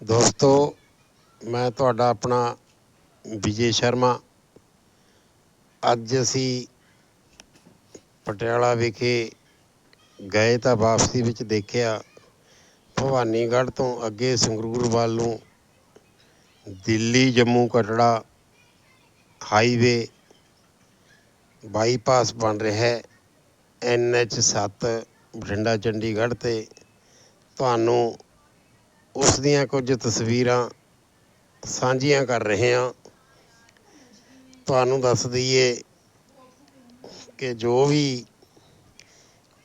ਦੋਸਤੋ, ਮੈਂ ਤੁਹਾਡਾ ਆਪਣਾ ਵਿਜੇ ਸ਼ਰਮਾ। ਅੱਜ ਅਸੀਂ ਪਟਿਆਲਾ ਵਿਖੇ ਗਏ ਤਾਂ ਵਾਪਸੀ ਵਿੱਚ ਦੇਖਿਆ, ਭਵਾਨੀਗੜ੍ਹ ਤੋਂ ਅੱਗੇ ਸੰਗਰੂਰ ਵੱਲ ਨੂੰ ਦਿੱਲੀ, ਜੰਮੂ ਕਟੜਾ ਹਾਈਵੇ ਬਾਈਪਾਸ ਬਣ ਰਿਹਾ ਹੈ। ਐਨ ਐਚ 7 ਬਠਿੰਡਾ, ਚੰਡੀਗੜ੍ਹ ਤੇ ਤੁਹਾਨੂੰ ਉਸ ਦੀਆਂ ਕੁਝ ਤਸਵੀਰਾਂ ਸਾਂਝੀਆਂ ਕਰ ਰਹੇ ਹਾਂ। ਤੁਹਾਨੂੰ ਦੱਸ ਦਈਏ ਕਿ ਜੋ ਵੀ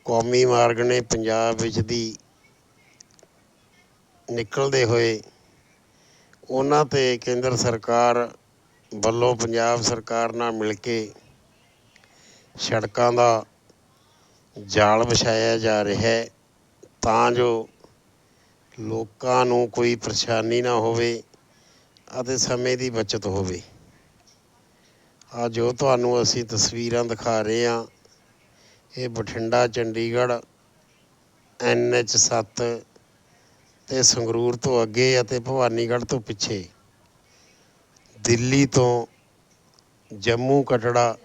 ਕੌਮੀ ਮਾਰਗ ਨੇ ਪੰਜਾਬ ਵਿੱਚ ਦੀ ਨਿਕਲਦੇ ਹੋਏ, ਉਹਨਾਂ ਤੇ ਕੇਂਦਰ ਸਰਕਾਰ ਵੱਲੋਂ ਪੰਜਾਬ ਸਰਕਾਰ ਨਾਲ ਮਿਲ ਕੇ ਸੜਕਾਂ ਦਾ ਜਾਲ ਵਿਛਾਇਆ ਜਾ ਰਿਹਾ ਹੈ। ਤਾਂ ਜੋ ਲੋਕਾਂ ਨੂੰ ਕੋਈ ਪਰੇਸ਼ਾਨੀ ਨਾ ਹੋਵੇ ਅਤੇ ਸਮੇਂ ਦੀ ਬਚਤ ਹੋਵੇ। ਆ ਜੋ ਤੁਹਾਨੂੰ ਅਸੀਂ ਤਸਵੀਰਾਂ ਦਿਖਾ ਰਹੇ ਹਾਂ। ਇਹ ਬਠਿੰਡਾ, ਚੰਡੀਗੜ੍ਹ, ਐਨ ਐਚ 7 ਤੇ ਸੰਗਰੂਰ ਤੋਂ ਅੱਗੇ ਅਤੇ ਭਵਾਨੀਗੜ੍ਹ ਤੋਂ ਪਿੱਛੇ। ਦਿੱਲੀ ਤੋਂ Jammu Katra,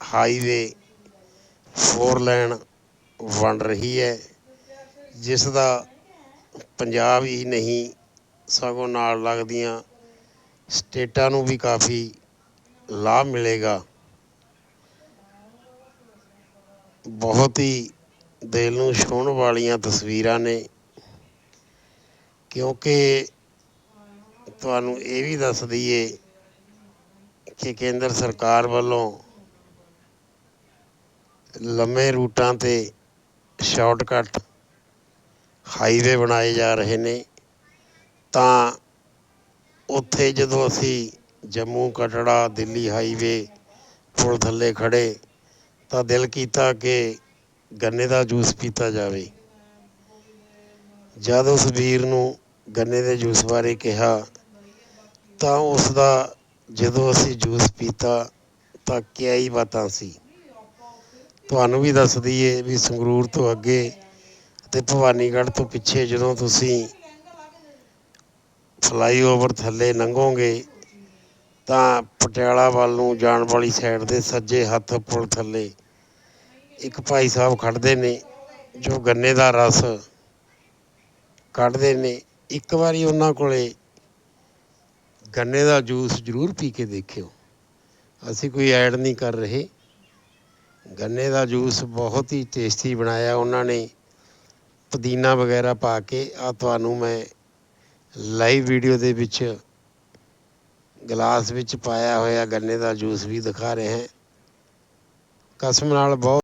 highway four line ਬਣ ਰਹੀ ਹੈ, ਜਿਸ ਦਾ ਪੰਜਾਬ ਹੀ ਨਹੀਂ, ਸਗੋਂ ਨਾਲ ਲੱਗਦੀਆਂ ਸਟੇਟਾਂ ਨੂੰ ਵੀ ਕਾਫੀ ਲਾਭ ਮਿਲੇਗਾ। ਬਹੁਤ ਹੀ ਦਿਲ ਨੂੰ ਛੂਹਣ ਵਾਲੀਆਂ ਤਸਵੀਰਾਂ ਨੇ, ਕਿਉਂਕਿ ਤੁਹਾਨੂੰ ਇਹ ਵੀ ਦੱਸ ਦਈਏ ਕਿ ਕੇਂਦਰ ਸਰਕਾਰ ਵੱਲੋਂ ਲੰਮੇ ਰੂਟਾਂ ਤੇ ਸ਼ਾਰਟਕਟ ਹਾਈਵੇ ਬਣਾਏ ਜਾ ਰਹੇ ਨੇ, ਤਾਂ ਉੱਥੇ ਜਦੋਂ ਅਸੀਂ ਜੰਮੂ, ਕਟੜਾ, ਦਿੱਲੀ ਹਾਈਵੇ ਪੁਲ ਥੱਲੇ ਖੜ੍ਹੇ, ਤਾਂ ਦਿਲ ਕੀਤਾ ਕਿ ਗੰਨੇ ਦਾ ਜੂਸ ਪੀਤਾ ਜਾਵੇ। ਜਦ ਉਸ ਵੀਰ ਨੂੰ ਗੰਨੇ ਦੇ ਜੂਸ ਬਾਰੇ ਕਿਹਾ, ਤਾਂ ਉਸ ਦਾ ਜਦੋਂ ਅਸੀਂ ਜੂਸ ਪੀਤਾ, ਤਾਂ ਕਿਆ ਹੀ ਬਾਤਾਂ ਸੀ। ਤੁਹਾਨੂੰ ਵੀ ਦੱਸ ਦਈਏ ਵੀ ਸੰਗਰੂਰ ਤੋਂ ਅੱਗੇ ਅਤੇ ਭਵਾਨੀਗੜ੍ਹ ਤੋਂ ਪਿੱਛੇ ਜਦੋਂ ਤੁਸੀਂ ਫਲਾਈਓਵਰ ਥੱਲੇ ਲੰਘੋਗੇ, ਤਾਂ ਪਟਿਆਲਾ ਵੱਲ ਨੂੰ ਜਾਣ ਵਾਲੀ ਸਾਈਡ ਦੇ ਸੱਜੇ ਹੱਥ ਪੁਲ ਥੱਲੇ ਇੱਕ ਭਾਈ ਸਾਹਿਬ ਖੜਦੇ ਨੇ, ਜੋ ਗੰਨੇ ਦਾ ਰਸ ਕੱਢਦੇ ਨੇ। ਇੱਕ ਵਾਰੀ ਉਹਨਾਂ ਕੋਲੇ ਗੰਨੇ ਦਾ ਜੂਸ ਜ਼ਰੂਰ ਪੀ ਕੇ ਦੇਖਿਓ। ਅਸੀਂ ਕੋਈ ਐਡ ਨਹੀਂ ਕਰ ਰਹੇ। ਗੰਨੇ ਦਾ ਜੂਸ ਬਹੁਤ ਹੀ ਟੇਸਟੀ ਬਣਾਇਆ ਉਹਨਾਂ ਨੇ। ਪੁਦੀਨਾ ਵਗੈਰਾ ਪਾ ਕੇ ਆ ਤੁਹਾਨੂੰ ਮੈਂ ਲਾਈਵ ਵੀਡੀਓ ਦੇ ਵਿੱਚ ਗਲਾਸ ਵਿੱਚ ਪਾਇਆ ਹੋਇਆ ਗੰਨੇ ਦਾ ਜੂਸ ਵੀ ਦਿਖਾ ਰਹੇ ਹਾਂ। ਕਸਮ ਨਾਲ ਬਹੁਤ